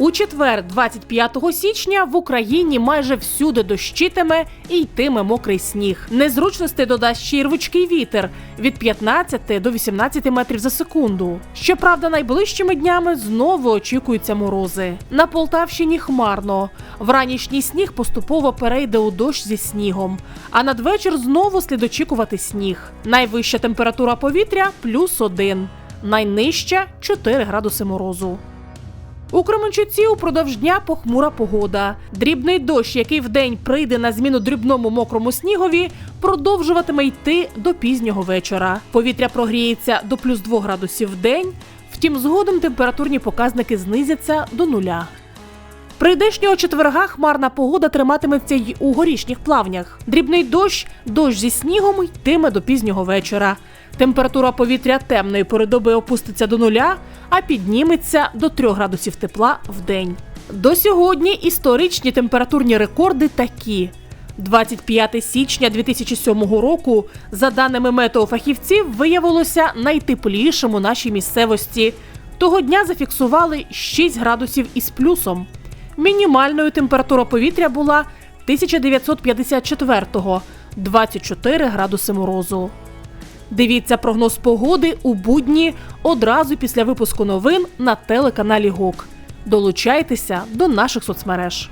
У четвер, 25 січня, в Україні майже всюди дощитиме і йтиме мокрий сніг. Незручностей додасть ще й рвучкий вітер від 15 до 18 метрів за секунду. Щоправда, найближчими днями знову очікуються морози. На Полтавщині хмарно. Вранішній сніг поступово перейде у дощ зі снігом. А надвечір знову слід очікувати сніг. Найвища температура повітря плюс 1, найнижча 4 градуси морозу. У Кременчуці упродовж дня похмура погода. Дрібний дощ, який вдень прийде на зміну дрібному мокрому снігові, продовжуватиме йти до пізнього вечора. Повітря прогріється до плюс 2 градусів в день, втім, згодом температурні показники знизяться до нуля. Прийдешнього четверга хмарна погода триматиметься й у горішніх плавнях. Дрібний дощ, дощ зі снігом йтиме до пізнього вечора. Температура повітря темної пори доби опуститься до нуля, а підніметься до 3 градусів тепла в день. До сьогодні історичні температурні рекорди такі. 25 січня 2007 року, за даними метеофахівців, виявилося найтеплішим у нашій місцевості. Того дня зафіксували 6 градусів із плюсом. Мінімальною температура повітря була 1954-го – 24 градуси морозу. Дивіться прогноз погоди у будні одразу після випуску новин на телеканалі ГОК. Долучайтеся до наших соцмереж.